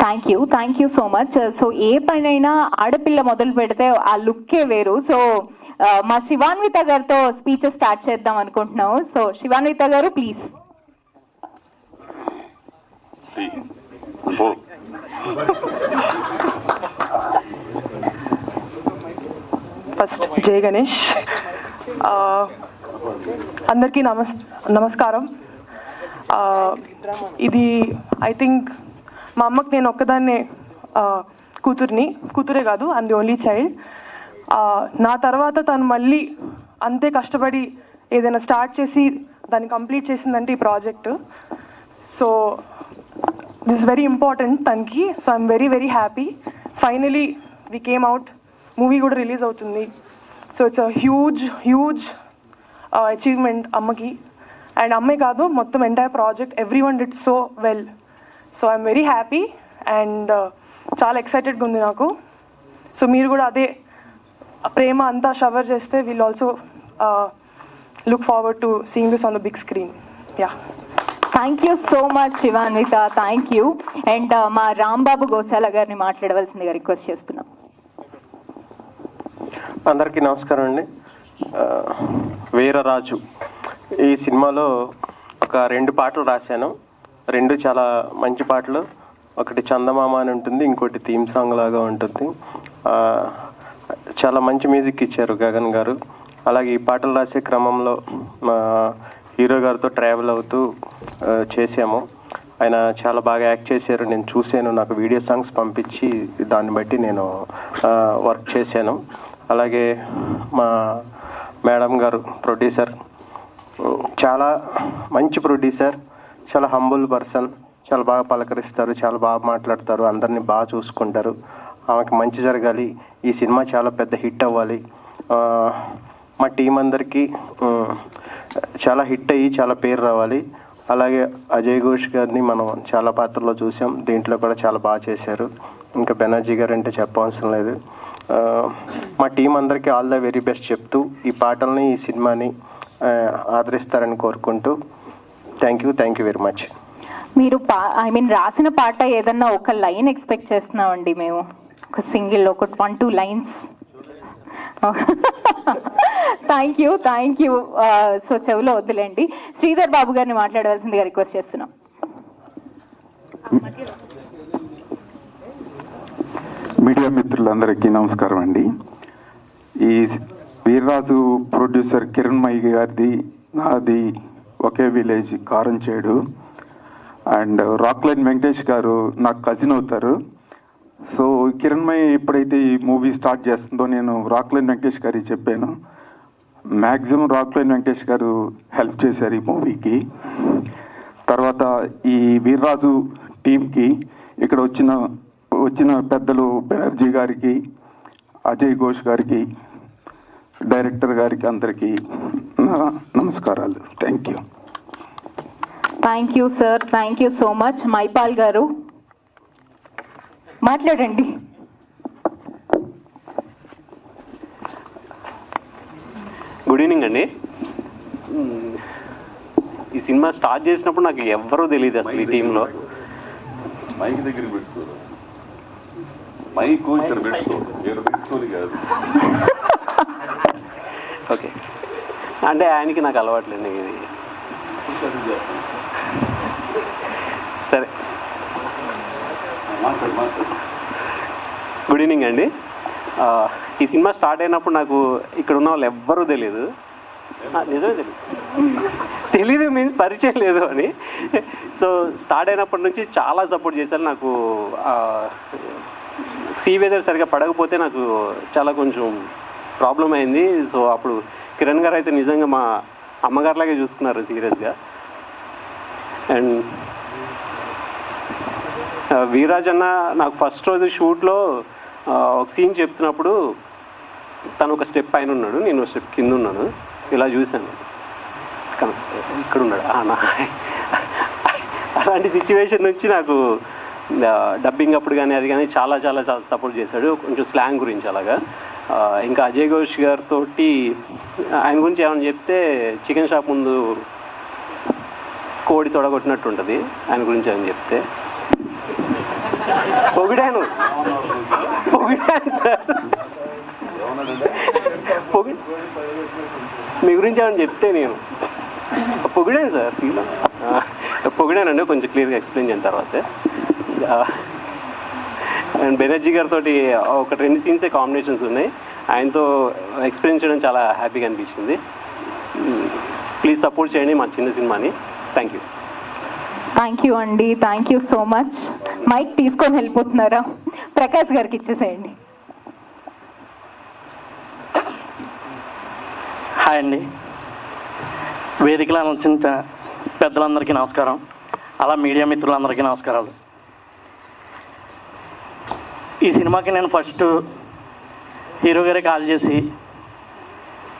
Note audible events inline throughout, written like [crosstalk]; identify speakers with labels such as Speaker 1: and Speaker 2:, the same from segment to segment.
Speaker 1: Thank you thank you so much so ఏ పనైనా ఆడపిల్ల మొదలు పెడితే ఆ లుక్కే వేరు. సో uh, మా శివాన్విత గారితో స్పీచ్ స్టార్ట్ చేద్దాం అనుకుంటున్నాము. సో శివాన్విత గారు ప్లీజ్
Speaker 2: ఓ
Speaker 3: ఫస్ట్ జై గణేష్ అందరికీ నమస్ నమస్కారం. Uh, ఇది ఐ థింక్ మా అమ్మకి నేను ఒక్కదాన్నే uh, కూతుర్ని కూతురే కాదు అండ్ ది ఓన్లీ చైల్డ్ నా తర్వాత తను మళ్ళీ అంతే కష్టపడి ఏదైనా స్టార్ట్ చేసి దాన్ని కంప్లీట్ చేసిందంటే ఈ project so this very important తనకి so I'm very very happy finally we came out movie కూడా రిలీజ్ అవుతుంది. So it's a huge huge achievement అమ్మకి. అండ్ అమ్మే కాదు మొత్తం entire project every one did so well so I'm very happy and చాలా ఎక్సైటెడ్గా ఉంది నాకు. సో మీరు కూడా అదే ప్రేమ అంతా షవర్ చేస్తే will also look forward to seeing this on the big screen yeah
Speaker 1: thank you so much Shivanvita thank you and మా రాంబాబు గోశాల గారిని మాట్లాడవలసిందిగా రిక్వెస్ట్ చేస్తున్నాం.
Speaker 4: అందరికీ నమస్కారం అండి. వీరరాజు. ఈ సినిమాలో ఒక రెండు పాటలు రాశాను. రెండు చాలా మంచి పాటలు. ఒకటి చందమామ అని ఉంటుంది ఇంకోటి థీమ్ సాంగ్ లాగా ఉంటుంది. చాలా మంచి మ్యూజిక్ ఇచ్చారు గగన్ గారు. అలాగే ఈ పాటలు రాసే క్రమంలో మా హీరో గారితో ట్రావెల్ అవుతూ చేసాము ఆయన చాలా బాగా యాక్ట్ చేశారు. నేను చూశాను నాకు వీడియో సాంగ్స్ పంపించి దాన్ని బట్టి నేను వర్క్ చేశాను. అలాగే మా మేడం గారు ప్రొడ్యూసర్ చాలా మంచి ప్రొడ్యూసర్ చాలా హంబుల్ పర్సన్ చాలా బాగా పలకరిస్తారు చాలా బాగా మాట్లాడతారు అందరినీ బాగా చూసుకుంటారు. ఆమెకి మంచి జరగాలి. ఈ సినిమా చాలా పెద్ద హిట్ అవ్వాలి. మా టీం అందరికీ చాలా హిట్ అయ్యి చాలా పేరు రావాలి. అలాగే అజయ్ ఘోష్ గారిని మనం చాలా పాత్రలో చూసాం. దీంట్లో కూడా చాలా బాగా చేశారు. ఇంకా బెనర్జీ గారు అంటే చెప్పవలసిన లేదు. మా టీం అందరికీ ఆల్ ద వెరీ బెస్ట్ చెప్తూ ఈ పాటల్ని ఈ సినిమాని ఆదరిస్తారని కోరుకుంటూ thank you thank you very much.
Speaker 1: మీరు పా ఐ మీన్ రాసిన పాట ఏదన్నా ఒక లైన్ ఎక్స్పెక్ట్ చేస్తున్నామండి మేము. ఒక సింగిల్ ఒక one two lines. Thank you thank you so చెవిలో వద్దులేండి. శ్రీధర్ బాబు గారిని మాట్లాడవలసిందిగా రిక్వెస్ట్ చేస్తున్నాం.
Speaker 5: మీడియా మిత్రులందరికీ నమస్కారం అండి. ఈ వీర్రాజు ప్రొడ్యూసర్ కిరణ్ మై గారిది నాది ఒకే విలేజ్ కారంచేడు. అండ్ రాక్లైన్ వెంకటేష్ గారు నాకు కజిన్ అవుతారు. సో కిరణ్మయ్ ఎప్పుడైతే ఈ మూవీ స్టార్ట్ చేస్తుందో నేను రాక్లైన్ వెంకటేష్ గారికి చెప్పాను. మ్యాక్సిమం రాక్లైన్ వెంకటేష్ గారు హెల్ప్ చేశారు ఈ మూవీకి. తర్వాత ఈ వీర్రాజు టీంకి ఇక్కడ వచ్చిన వచ్చిన పెద్దలు బెనర్జీ గారికి అజయ్ ఘోష్ గారికి డైరెక్టర్ గారికి అందరికీ నమస్కారాలు. Thank you.
Speaker 1: Thank you sir thank you so much Maipal గారు మాట్లాడండి.
Speaker 2: గుడ్ ఈవినింగ్ అండి. ఈ సినిమా స్టార్ట్ చేసినప్పుడు నాకు ఎవ్వరూ తెలియదు అసలు ఈ టీంలో.
Speaker 6: మైక్ దగ్గర మైక్ ఇక్కడ కాదు.
Speaker 2: ఓకే అంటే ఆయనకి నాకు అలవాట్లేండి ఇది సరే. గుడ్ ఈవినింగ్ అండి. ఈ సినిమా స్టార్ట్ అయినప్పుడు నాకు ఇక్కడ ఉన్న వాళ్ళు ఎవ్వరూ తెలియదు నిజమే తెలియదు తెలీదు మీన్స్ పరిచయం లేదు అని. సో స్టార్ట్ అయినప్పటి నుంచి చాలా సపోర్ట్ చేశారు. నాకు సీ వెదర్ సరిగా పడకపోతే నాకు చాలా కొంచెం ప్రాబ్లం అయింది. సో అప్పుడు కిరణ్ గారు అయితే నిజంగా మా అమ్మగారిలాగే చూసుకున్నారు సీరియస్గా. అండ్ [laughs] వీరాజ్ అన్న నాకు ఫస్ట్ రోజు షూట్లో ఒక సీన్ చెప్తున్నప్పుడు తను ఒక స్టెప్ పైన ఉన్నాడు నేను ఒక స్టెప్ కింద ఉన్నాను. ఇలా చూశాను. ఇక్కడ ఉన్నాడు. అలాంటి సిచ్యువేషన్ నుంచి నాకు డబ్బింగ్ అప్పుడు కానీ అది కానీ చాలా చాలా చాలా సపోర్ట్ చేశాడు. కొంచెం స్లాంగ్ గురించి అలాగా. ఇంకా అజయ్ ఘోష్ గారితో ఆయన గురించి ఏమైనా చెప్తే చికెన్ షాప్ ముందు కోడి తొడగొట్టినట్టు ఉంటుంది. ఆయన గురించి ఏమైనా చెప్తే. పొగిడాను. పొగిడాను సార్. పొగి మీ గురించి ఏమైనా చెప్తే నేను. పొగిడాను సార్ పొగిడానండి కొంచెం క్లియర్గా ఎక్స్ప్లెయిన్ చేసిన తర్వాత. అండ్ బెనర్జీ గారితో ఒక రెండు సీన్సే కాంబినేషన్స్ ఉన్నాయి. ఆయనతో ఎక్స్పీరియన్స్ చేయడం చాలా హ్యాపీగా అనిపించింది. ప్లీజ్ సపోర్ట్ చేయండి మా చిన్న సినిమాని. Thank you.
Speaker 1: థ్యాంక్ యూ అండి thank you so much mike తీసుకొని వెళ్ళిపోతున్నారా? ప్రకాష్ గారికి ఇచ్చేసేయండి.
Speaker 7: హాయ్ అండి వేదికలో వచ్చిన పెద్దలందరికీ నమస్కారం. అలా మీడియా మిత్రులందరికీ నమస్కారాలు. ఈ సినిమాకి నేను ఫస్ట్ హీరో గారికి కాల్ చేసి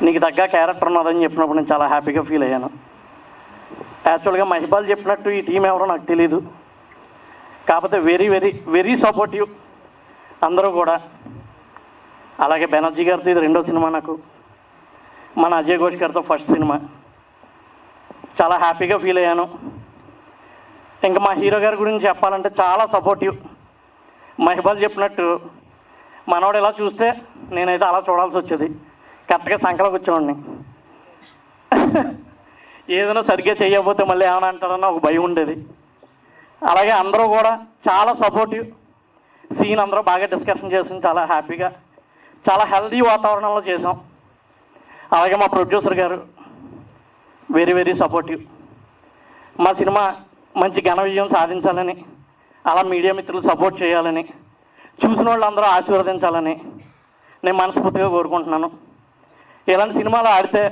Speaker 7: నీకు తగ్గ క్యారెక్టర్ ఉన్నదని చెప్పినప్పుడు నేను చాలా హ్యాపీగా ఫీల్ అయ్యాను. యాక్చువల్గా మహిబాల్ చెప్పినట్టు ఈ టీం ఎవరో నాకు తెలియదు కాకపోతే వెరీ వెరీ వెరీ సపోర్టివ్ అందరూ కూడా. అలాగే బెనర్జీ గారితో ఇది రెండో సినిమా నాకు. మన అజయ్ ఘోష్ గారితో ఫస్ట్ సినిమా. చాలా హ్యాపీగా ఫీల్ అయ్యాను. ఇంకా మా హీరో గారి గురించి చెప్పాలంటే చాలా సపోర్టివ్ మహిబాల్ చెప్పినట్టు మనవాడు ఇలా చూస్తే నేనైతే అలా చూడాల్సి వచ్చేది. కరెక్ట్గా సంకలో కూర్చోండి. ఏదైనా సరిగ్గా చేయకపోతే మళ్ళీ ఏమైనా అంటారన్న ఒక భయం ఉండేది. అలాగే అందరూ కూడా చాలా సపోర్టివ్ సీన్ అందరూ బాగా డిస్కషన్ చేసుకుని చాలా హ్యాపీగా చాలా హెల్దీ వాతావరణంలో చేసాం. అలాగే మా ప్రొడ్యూసర్ గారు వెరీ వెరీ సపోర్టివ్ మా సినిమా మంచి ఘన విజయం సాధించాలని అలా మీడియా మిత్రులు సపోర్ట్ చేయాలని చూసిన వాళ్ళందరూ ఆశీర్వదించాలని నేను మనస్ఫూర్తిగా కోరుకుంటున్నాను. ఇలాంటి సినిమాలు ఆడితే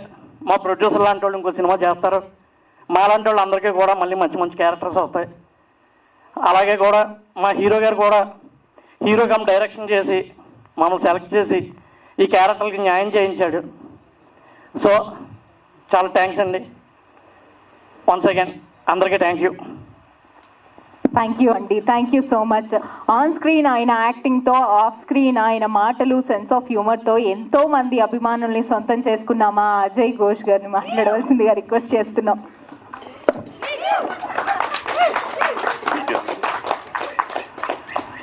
Speaker 7: మా ప్రొడ్యూసర్ లాంటి వాళ్ళు ఇంకో సినిమా చేస్తారు. మా లాంటి వాళ్ళందరికీ కూడా మళ్ళీ మంచి మంచి క్యారెక్టర్స్ వస్తాయి. అలాగే కూడా మా హీరో గారు కూడా హీరో కమ్ డైరెక్షన్ చేసి మమ్మల్ని సెలెక్ట్ చేసి ఈ క్యారెక్టర్కి న్యాయం చేయించాడు. సో చాలా థ్యాంక్స్ అండి. వన్స్ అగైన్ అందరికీ థ్యాంక్ యూ
Speaker 1: థ్యాంక్ యూ అండి thank you so much on screen ఆయన యాక్టింగ్తో ఆఫ్ స్క్రీన్ ఆయన మాటలు సెన్స్ ఆఫ్ హ్యూమర్తో ఎంతో మంది అభిమానుల్ని సొంతం చేసుకున్న మా అజయ్ ఘోష్ గారిని మాట్లాడవలసిందిగా రిక్వెస్ట్ చేస్తున్నాం.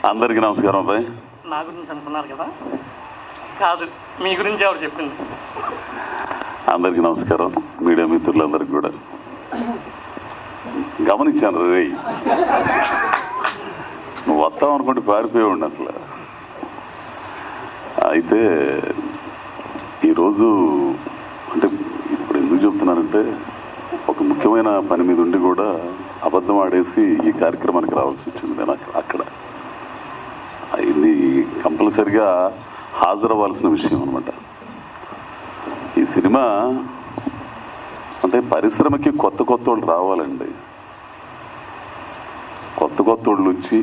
Speaker 6: అందరికీ నమస్కారం అబ్బాయి.
Speaker 7: నా గురించి అనుకున్నారు కదా? కాదు మీ గురించి ఎవరు చెప్పింది?
Speaker 6: అందరికీ నమస్కారం. మీడియా మిత్రులందరికీ కూడా. గమనించాను రే. నువ్వు వస్తావు అనుకుంటే పారిపోయాడు అసలు. అయితే ఈరోజు అంటే ఇప్పుడు ఎందుకు చెప్తున్నానంటే ఒక ముఖ్యమైన పని మీద ఉండి కూడా అబద్ధం ఆడేసి ఈ కార్యక్రమానికి రావాల్సి వచ్చింది నేను అక్కడ అక్కడ. ఇది కంపల్సరిగా హాజరవ్వాల్సిన విషయం అనమాట ఈ సినిమా అంటే పరిశ్రమకి కొత్త కొత్త వాళ్ళు రావాలండి. కొత్తోళ్ళు వచ్చి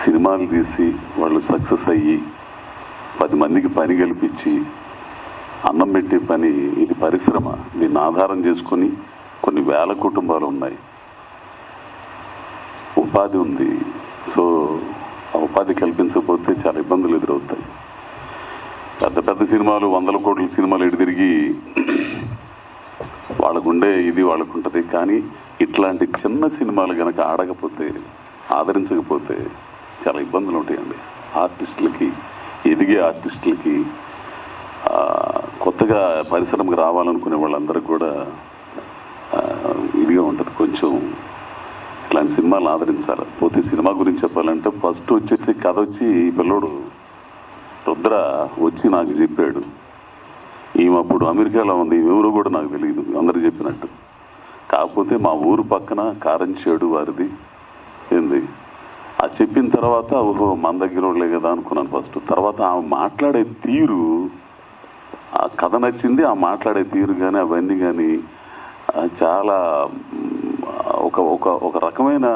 Speaker 6: సినిమాలు తీసి వాళ్ళు సక్సెస్ అయ్యి పది మందికి పని గెలిపించి అన్నం పెట్టే పని ఇది పరిశ్రమ. దీన్ని ఆధారం చేసుకొని కొన్ని వేల కుటుంబాలు ఉన్నాయి. ఉపాధి ఉంది. సో ఆ ఉపాధి కల్పించకపోతే చాలా ఇబ్బందులు ఎదురవుతాయి. పెద్ద పెద్ద సినిమాలు వందల కోట్ల సినిమాలు ఎటు తిరిగి వాళ్ళకుండే ఇది వాళ్ళకు ఉంటుంది కానీ ఇట్లాంటి చిన్న సినిమాలు కనుక ఆడకపోతే ఆదరించకపోతే చాలా ఇబ్బందులు ఉంటాయండి. ఆర్టిస్టులకి ఎదిగే ఆర్టిస్టులకి కొత్తగా పరిశ్రమకు రావాలనుకునే వాళ్ళందరూ కూడా ఇదిగా ఉంటుంది. కొంచెం ఇట్లాంటి సినిమాలు ఆదరించాలి. పోతే సినిమా గురించి చెప్పాలంటే ఫస్ట్ వచ్చేసి కథ వచ్చి పిల్లోడు రుద్ర వచ్చి నాకు చెప్పాడు. ఈమె అప్పుడు అమెరికాలో ఉంది. ఎవరో కూడా నాకు తెలియదు అందరూ చెప్పినట్టు. కాకపోతే మా ఊరు పక్కన కారంచేడు వారిది. ఏంది? ఆ చెప్పిన తర్వాత ఓహో మన దగ్గర వాళ్ళే కదా అనుకున్నాను ఫస్ట్. తర్వాత ఆమె మాట్లాడే తీరు ఆ కథ నచ్చింది ఆ మాట్లాడే తీరు కానీ అవన్నీ కానీ చాలా ఒక ఒక ఒక రకమైన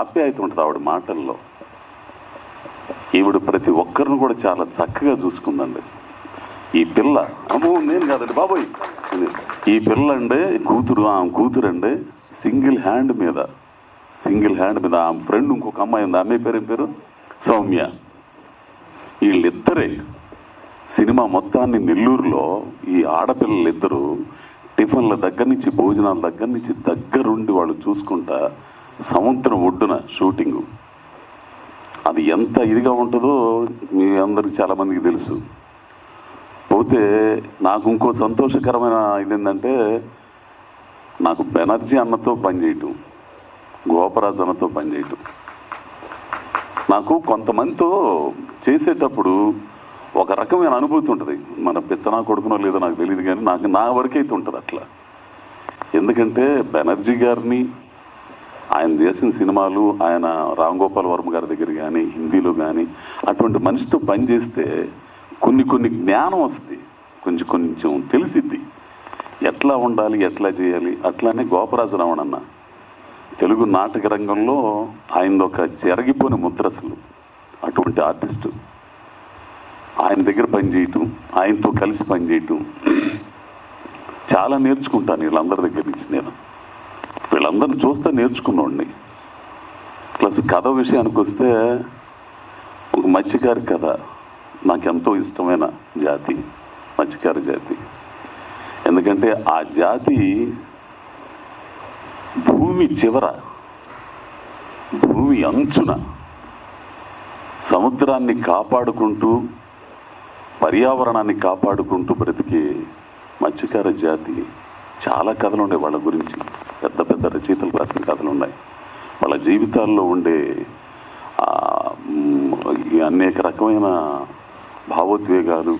Speaker 6: ఆప్యాయత ఉంటుంది ఆవిడ మాటల్లో. ఈవిడ ప్రతి ఒక్కరిని కూడా చాలా చక్కగా చూసుకుందండి. ఈ పిల్ల అమ్మో నేను కాదండి బాబోయ్! ఈ పిల్ల అండి కూతురు ఆమె కూతురు అండి సింగిల్ హ్యాండ్ మీద సింగిల్ హ్యాండ్ మీద ఆమె ఫ్రెండ్ ఇంకొక అమ్మాయి ఉంది. అమ్మాయి పేరు పేరు? సౌమ్య. వీళ్ళిద్దరే సినిమా మొత్తాన్ని నెల్లూరులో ఈ ఆడపిల్లలిద్దరూ టిఫిన్ల దగ్గర నుంచి భోజనాల దగ్గర నుంచి దగ్గరుండి వాళ్ళు చూసుకుంటా సముద్రం ఒడ్డున షూటింగు. అది ఎంత ఇదిగా ఉంటుందో మీ అందరికి చాలామందికి తెలుసు. పోతే నాకు ఇంకో సంతోషకరమైన ఇది ఏంటంటే నాకు బెనర్జీ అన్నతో పనిచేయటం గోపరాజు అన్నతో పనిచేయటం నాకు కొంతమందితో చేసేటప్పుడు ఒక రకమైన అనుభూతి ఉంటుంది. మన పిచ్చనా కొడుకునో లేదో నాకు తెలియదు కానీ నాకు నా వరకైతే ఉంటుంది అట్లా. ఎందుకంటే బెనర్జీ గారిని ఆయన చేసిన సినిమాలు ఆయన రామ్ గోపాల్ వర్మ గారి దగ్గర కానీ హిందీలో కానీ అటువంటి మనిషితో పనిచేస్తే కొన్ని కొన్ని జ్ఞానం వస్తుంది. కొంచెం కొంచెం తెలిసిద్ది. ఎట్లా ఉండాలి ఎట్లా చేయాలి? అట్లానే గోపరాజు రావణ తెలుగు నాటక రంగంలో ఆయనది ఒక జరిగిపోయిన ముద్రసులు అటువంటి ఆర్టిస్టు. ఆయన దగ్గర పనిచేయటం ఆయనతో కలిసి పనిచేయటం చాలా నేర్చుకుంటాను వీళ్ళందరి దగ్గర నుంచి నేను. వీళ్ళందరిని చూస్తే నేర్చుకున్నోడిని. ప్లస్ కథ విషయానికి వస్తే ఒక మత్స్యకారి కథ. నాకెంతో ఇష్టమైన జాతి మత్స్యకార జాతి. ఎందుకంటే ఆ జాతి భూమి చివర భూమి అంచున సముద్రాన్ని కాపాడుకుంటూ పర్యావరణాన్ని కాపాడుకుంటూ బ్రతికే మత్స్యకార జాతి చాలా కథలు ఉన్నాయి వాళ్ళ గురించి. పెద్ద పెద్ద రచయితలు రాసిన కథలు ఉన్నాయి వాళ్ళ జీవితాల్లో ఉండే అనేక రకమైన భావోద్వేగాలు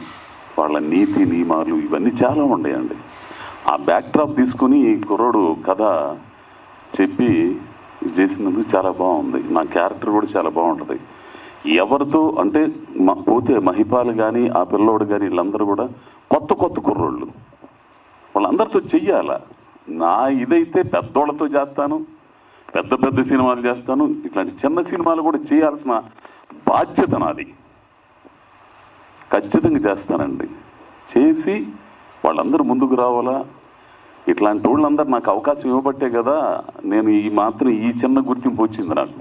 Speaker 6: వాళ్ళ నీతి నియమాలు ఇవన్నీ చాలా ఉన్నాయండి. ఆ బ్యాక్డ్రాప్ తీసుకుని ఈ కుర్రోడు కథ చెప్పి చేసినందుకు చాలా బాగుంది. నా క్యారెక్టర్ కూడా చాలా బాగుంటుంది. ఎవరితో అంటే పోతే మహిపాలు కానీ ఆ పిల్లోడు కానీ వీళ్ళందరూ కూడా కొత్త కొత్త కుర్రోళ్ళు. వాళ్ళందరితో చెయ్యాల. నా ఇదైతే పెద్దోళ్ళతో చేస్తాను పెద్ద పెద్ద సినిమాలు చేస్తాను ఇట్లాంటి చిన్న సినిమాలు కూడా చేయాల్సిన బాధ్యత నాది. ఖచ్చితంగా చేస్తానండి. చేసి వాళ్ళందరూ ముందుకు రావాలా? ఇట్లాంటి వాళ్ళందరూ నాకు అవకాశం ఇవ్వబట్టే కదా నేను ఈ మాత్రం ఈ చిన్న గుర్తింపు వచ్చింది నాకు.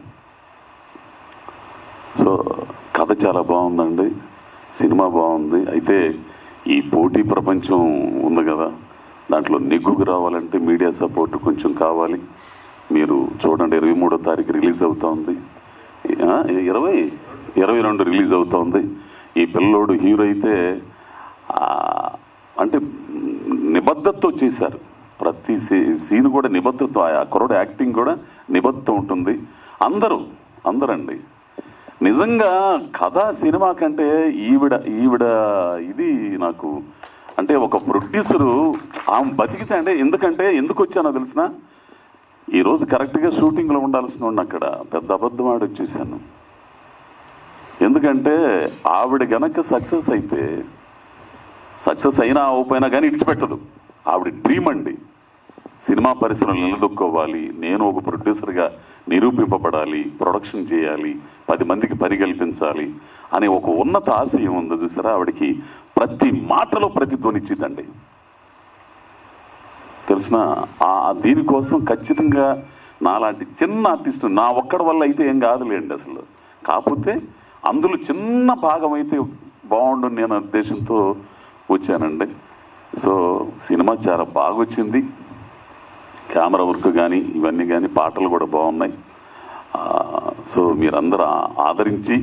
Speaker 6: సో కథ చాలా బాగుందండి. సినిమా బాగుంది. అయితే ఈ పోటీ ప్రపంచం ఉంది కదా దాంట్లో నెగ్గుకు రావాలంటే మీడియా సపోర్ట్ కొంచెం కావాలి. మీరు చూడండి ఇరవై మూడో తారీఖు రిలీజ్ అవుతూ ఉంది ఇరవై? ఇరవై రెండు రిలీజ్ అవుతూ ఉంది ఈ పిల్లోడు హీరో అయితే అంటే నిబద్ధతతో చేశారు. ప్రతి సీ- సీన్ కూడా నిబద్ధత ఆ కుర్రోడు యాక్టింగ్ కూడా నిబద్ధత ఉంటుంది. అందరూ అందరండి. నిజంగా కథ సినిమా కంటే ఈవిడ ఈవిడ ఇది నాకు అంటే ఒక ప్రొడ్యూసరు ఆమె బతికితే అంటే ఎందుకంటే ఎందుకు వచ్చానో తెలిసిన ఈరోజు కరెక్ట్గా షూటింగ్లో ఉండాల్సిన అక్కడ పెద్ద అబద్ధం ఆడొచ్చేసాను. ఎందుకంటే ఆవిడ గనక సక్సెస్ అయితే సక్సెస్ అయినా అవ్వపోయినా కానీ ఇడిచిపెట్టదు ఆవిడ డ్రీమ్ అండి. సినిమా పరిశ్రమలు నిలదొక్కోవాలి నేను ఒక ప్రొడ్యూసర్గా నిరూపింపబడాలి ప్రొడక్షన్ చేయాలి పది మందికి పని కల్పించాలి అనే ఒక ఉన్నత ఆశయం ఉంది చూసారా? ఆవిడకి ప్రతి మాటలో ప్రతిధ్వనిచ్చిందండి. తెలిసిన ఆ దీనికోసం ఖచ్చితంగా నాలాంటి చిన్న ఆర్టిస్టు నా ఒక్కడి వల్ల అయితే ఏం కాదులేండి అసలు. కాకపోతే అందులో చిన్న భాగం అయితే బాగుండు నేను ఉద్దేశంతో వచ్చానండి. సో సినిమా చాలా బాగా వచ్చింది కెమెరా వర్క్ కానీ ఇవన్నీ కానీ పాటలు కూడా బాగున్నాయి. సో మీరందరూ ఆదరించి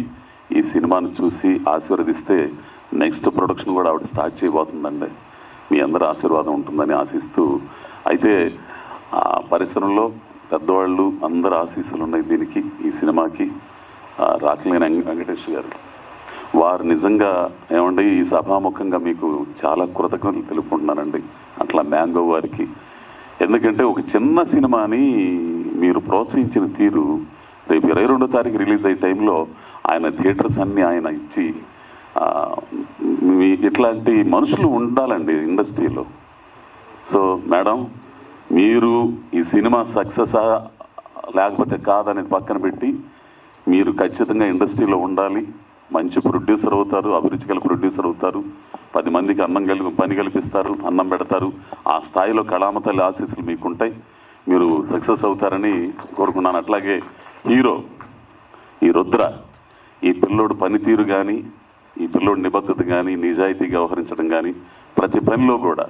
Speaker 6: ఈ సినిమాను చూసి ఆశీర్వదిస్తే నెక్స్ట్ ప్రొడక్షన్ కూడా ఆవిడ స్టార్ట్ చేయబోతుందండి. మీ అందరి ఆశీర్వాదం ఉంటుందని ఆశిస్తూ. అయితే ఆ పరిశ్రమలో పెద్దవాళ్ళు అందరు ఆశీస్సులు ఉన్నాయి దీనికి ఈ సినిమాకి. రాకలేని వెంకటేష్ గారు. వారు నిజంగా ఏమండి ఈ సభాముఖంగా మీకు చాలా కృతజ్ఞతలు తెలుపుకుంటున్నానండి. అట్లా మ్యాంగో వారికి. ఎందుకంటే ఒక చిన్న సినిమాని మీరు ప్రోత్సహించిన తీరు రేపు ఇరవై రెండో తారీఖు రిలీజ్ అయ్యే టైంలో ఆయన థియేటర్స్ అన్నీ ఆయన ఇచ్చి మీ- ఇట్లాంటి మనుషులు ఉండాలండి ఇండస్ట్రీలో. సో మేడం మీరు ఈ సినిమా సక్సెస్ లేకపోతే కాదనేది పక్కన పెట్టి మీరు ఖచ్చితంగా ఇండస్ట్రీలో ఉండాలి. మంచి ప్రొడ్యూసర్ అవుతారు అభిరుచి గల ప్రొడ్యూసర్ అవుతారు. పది మందికి అన్నం కలిపి పని కల్పిస్తారు అన్నం పెడతారు. ఆ స్థాయిలో కళామతల్లి ఆశీస్సులు మీకుంటాయి. మీరు సక్సెస్ అవుతారని కోరుకున్నాను. అట్లాగే హీరో ఈ రుద్ర ఈ పిల్లోడు పనితీరు కానీ ఈ పిల్లోడు నిబద్ధత కానీ నిజాయితీగా వ్యవహరించడం కానీ ప్రతి పనిలో కూడా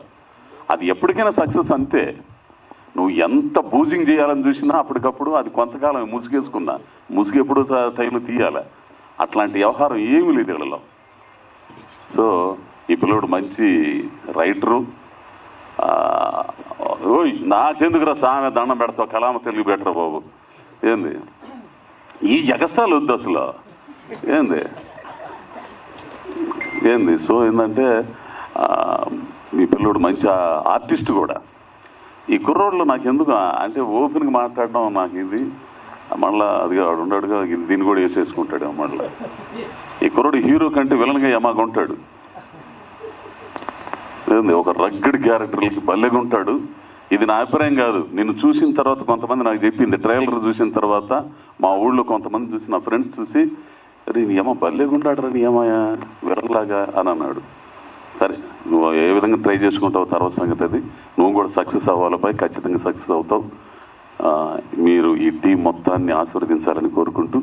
Speaker 6: అది ఎప్పటికైనా సక్సెస్ అంతే. నువ్వు ఎంత బూజింగ్ చేయాలని చూసినా అప్పటికప్పుడు అది కొంతకాలం ముసుగేసుకున్నా. ముసుగెప్పుడు టైం తీయాలి. అట్లాంటి వ్యవహారం ఏమి లేదు వీళ్ళలో సో ఈ పిల్లోడు మంచి రైటరు. ఓయ్ నాకెందుకురా సామె దండం పెడతావు? కలామ తెలుగు బెటరా బాబు. ఏంది? ఈ జగస్థాలు వద్దు అసలు. ఏంది? ఏంది? సో ఏంటంటే మీ పిల్లోడు మంచి ఆర్టిస్ట్ కూడా. ఈ కుర్రోళ్ళు నాకు ఎందుకు అంటే ఓపెన్గా మాట్లాడడం నాకు ఇది మళ్ళా అది వాడు ఉన్నాడుగా దీన్ని కూడా వేసేసుకుంటాడు మళ్ళీ. ఈ కుర్రోడు హీరో కంటే విలన్గా యమాగా ఉంటాడు. ఏంది ఒక రగ్గడ్ క్యారెక్టర్లకి భలేగా ఉంటాడు. ఇది నా అభిప్రాయం కాదు. నిన్ను చూసిన తర్వాత కొంతమంది నాకు చెప్పింది ట్రైలర్ చూసిన తర్వాత మా ఊళ్ళో కొంతమంది చూసి నా ఫ్రెండ్స్ చూసి రే నీ ఏమో భలేగా ఉంటాడు నీ ఏమయ్యా విరలాగా అని అన్నాడు. సరే నువ్వు ఏ విధంగా ట్రై చేసుకుంటావు తర్వాత సంగతి అది. నువ్వు కూడా సక్సెస్ అవ్వాలపై ఖచ్చితంగా సక్సెస్ అవుతావు. మీరు ఈ టీం మొత్తాన్ని ఆశీర్వదించాలని కోరుకుంటూ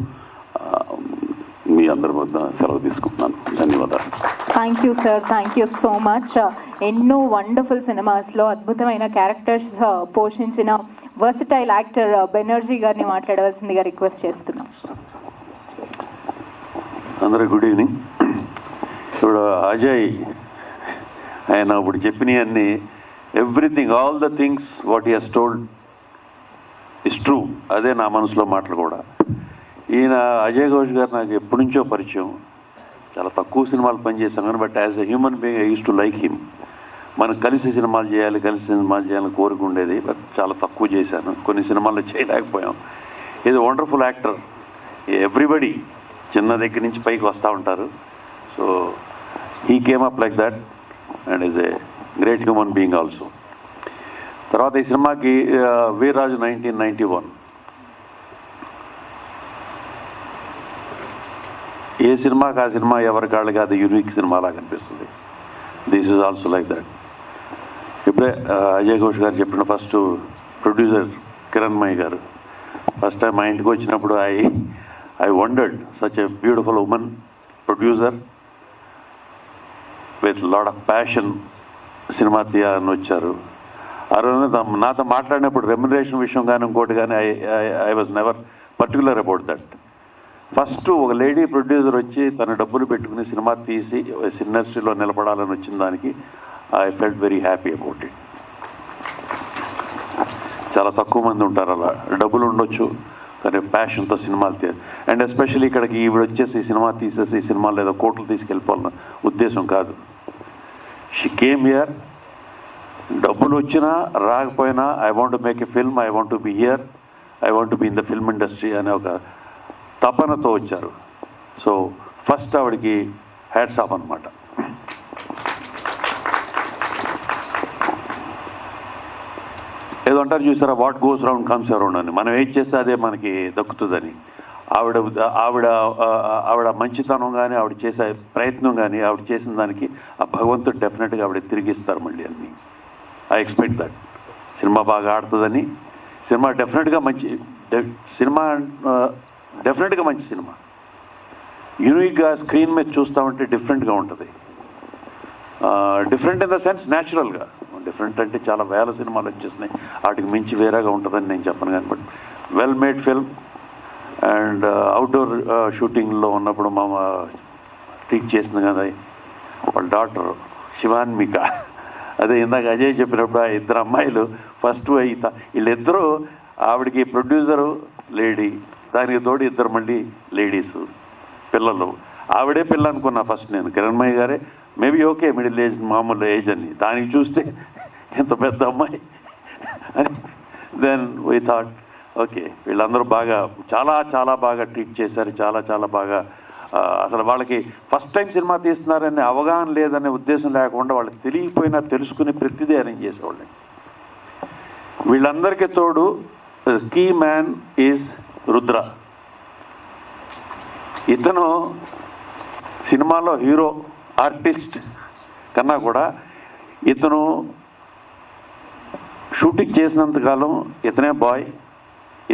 Speaker 6: మీ అందరి వద్ద సెలవు తీసుకుంటున్నాను. ధన్యవాదాలు.
Speaker 1: Thank you sir thank you so much ఎన్నో వండర్ఫుల్ సినిమాస్లో అద్భుతమైన క్యారెక్టర్స్ పోషించిన వర్సిటైల్ యాక్టర్ బెనర్జీ గారిని మాట్లాడవలసిందిగా రిక్వెస్ట్ చేస్తున్నాం.
Speaker 8: అందరూ గుడ్ ఈవినింగ్ ఇప్పుడు అజయ్ ఆయన ఇప్పుడు చెప్పినవన్నీ everything all the things what he he's told is true అదే నా మనసులో మాటలు కూడా. ఈయన అజయ్ ఘోష్ గారు నాకు ఎప్పటి నుంచో పరిచయం. చాలా తక్కువ సినిమాలు పనిచేశాను కానీ but as a human being I use to like him మనం కలిసి సినిమాలు చేయాలి కలిసి సినిమాలు చేయాలని కోరిక ఉండేది బట్ చాలా తక్కువ చేశాను. కొన్ని సినిమాల్లో చేయలేకపోయాం. ఇది వండర్ఫుల్ యాక్టర్ ఎవ్రీబడి చిన్న దగ్గర నుంచి పైకి వస్తూ ఉంటారు. So he came up like that and is a great human being also తర్వాత ఈ సినిమాకి వీర్రాజు నైన్టీన్ నైంటీ వన్ ఏ సినిమాకి ఆ సినిమా ఎవరి కాళ్ళకి అది యూనిక్ సినిమాలా కనిపిస్తుంది this is also like that ఇప్పుడే అజయ్ ఘోష్ గారు చెప్పిన ఫస్ట్ ప్రొడ్యూసర్ కిరణ్మయ్య గారు. ఫస్ట్ టైం మా ఇంటికి వచ్చినప్పుడు I I wondered such a beautiful woman producer with lot of passion cinema తీయాలని వచ్చారు. ఆ రోజు నాతో మాట్లాడినప్పుడు రెమ్యునరేషన్ విషయం కానీ ఇంకోటి కానీ I I was never particular about that. First ఒక లేడీ ప్రొడ్యూసర్ వచ్చి తన డబ్బులు పెట్టుకుని సినిమా తీసి ఇండస్ట్రీలో నిలబడాలని వచ్చిన దానికి I felt very happy about it. చాలా తక్కువ మంది ఉంటారు అలా. డబ్బులు ఉండొచ్చు కానీ ప్యాషన్తో సినిమాలు తీ అండ్ ఎస్పెషల్లీ ఇక్కడికి ఈవిడ వచ్చేసి ఈ సినిమా తీసేసి సినిమాలు లేదా కోట్లు తీసుకెళ్ళిపోవాలన్న ఉద్దేశం కాదు. షీ కేమ్ హియర్ డబ్బులు వచ్చినా రాకపోయినా I want make a film I want be here I want be in the film industry అనే ఒక తపనతో వచ్చారు. సో ఫస్ట్ ఆవిడకి హ్యాట్స్ ఆఫ్ అనమాట ఏదో అంటారు చూసారా what goes round comes around అని. మనం ఏం చేస్తే అదే మనకి దక్కుతుందని. ఆవిడ ఆవిడ ఆవిడ మంచితనం కానీ ఆవిడ చేసే ప్రయత్నం కానీ ఆవిడ చేసిన దానికి ఆ భగవంతుడు డెఫినెట్గా ఆవిడ తిరిగిస్తారు మళ్ళీ అన్ని. I expect that. సినిమా బాగా ఆడుతుందని. సినిమా డెఫినెట్గా మంచి సినిమా డెఫినెట్గా మంచి సినిమా. యూనిక్గా స్క్రీన్ మీద చూస్తామంటే డిఫరెంట్గా ఉంటుంది. డిఫరెంట్ ఇన్ ద సెన్స్ న్యాచురల్గా. డిఫరెంట్ అంటే చాలా వేల సినిమాలు వచ్చేసినాయి. వాటికి మించి వేరేగా ఉంటుందని నేను చెప్పను కానీ but well made film and uh, outdoor షూటింగ్లో uh, ఉన్నప్పుడు మా టీచ్ చేసింది కదా వాళ్ళ డాక్టర్ శివాన్మిక. అదే ఇందాక అజయ్ చెప్పినప్పుడు ఆ ఇద్దరు అమ్మాయిలు ఫస్ట్ వీళ్ళిద్దరూ ఆవిడకి ప్రొడ్యూసరు లేడీ దానికి తోడు ఇద్దరు మళ్ళీ లేడీస్ పిల్లలు. ఆవిడే పిల్ల అనుకున్నా ఫస్ట్ నేను. కిరణ్మయ్య గారే మేబీ ఓకే మిడిల్ ఏజ్ మామూలు ఏజ్ అని. దానికి చూస్తే ఎంత పెద్ద అమ్మాయి. Then we thought okay. వీళ్ళందరూ బాగా చాలా చాలా బాగా ట్రీట్ చేశారు. చాలా చాలా బాగా అసలు వాళ్ళకి ఫస్ట్ టైం సినిమా తీస్తున్నారనే అవగాహన లేదనే ఉద్దేశం లేకుండా వాళ్ళకి తెలియకపోయినా తెలుసుకుని ప్రతిదీ అరేంజ్ చేసేవాళ్ళని. వీళ్ళందరికీ తోడు కీ మ్యాన్ ఈజ్ రుద్ర. ఇతను సినిమాలో హీరో ఆర్టిస్ట్ కన్నా కూడా ఇతను షూటింగ్ చేసినంతకాలం ఇతనే బాయ్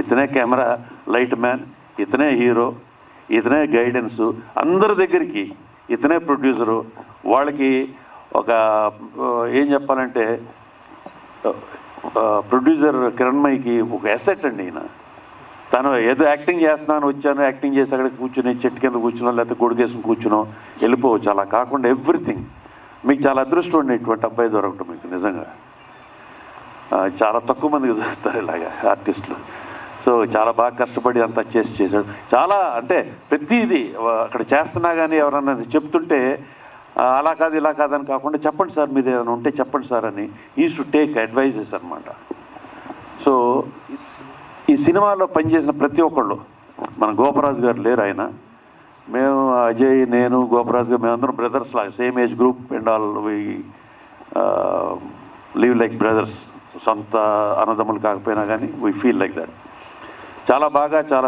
Speaker 8: ఇతనే కెమెరా లైట్ మ్యాన్ ఇతనే హీరో ఇతనే గైడెన్స్ అందరి దగ్గరికి ఇతనే ప్రొడ్యూసరు. వాళ్ళకి ఒక ఏం చెప్పాలంటే ప్రొడ్యూసర్ కిరణ్మయ్యకి ఒక ఎసెట్ అండి ఈయన. తను ఏదో యాక్టింగ్ చేస్తున్నాను వచ్చాను యాక్టింగ్ చేసి అక్కడ కూర్చుని చెట్టు కింద కూర్చునో లేకపోతే గొడుగేసుకుని కూర్చునో వెళ్ళిపోవచ్చు. అలా కాకుండా ఎవ్రీథింగ్ మీకు చాలా అదృష్టం ఉండి ఇటువంటి అబ్బాయి దొరకటం మీకు నిజంగా. చాలా తక్కువ మందికి దొరుకుతారు ఇలాగా ఆర్టిస్టులు సో చాలా బాగా కష్టపడి అంతా చేసి చేశాడు. చాలా అంటే ప్రతిదీ అక్కడ చేస్తున్నా కానీ ఎవరన్నా చెప్తుంటే అలా కాదు ఇలా కాదని కాకుండా చెప్పండి సార్ మీరు ఏదైనా ఉంటే చెప్పండి సార్ అని ఈ షుడ్ టేక్ అడ్వైజెస్ అనమాట సో ఈ సినిమాలో పనిచేసిన ప్రతి ఒక్కళ్ళు మన గోపరాజు గారు లేరు ఆయన. మేము అజయ్ నేను గోపరాజు గారు మేమందరం బ్రదర్స్ లాగా same age group and all we live like brothers సొంత అన్నదమ్ములు కాకపోయినా కానీ వీ ఫీల్ లైక్ దట్ చాలా బాగా చాలా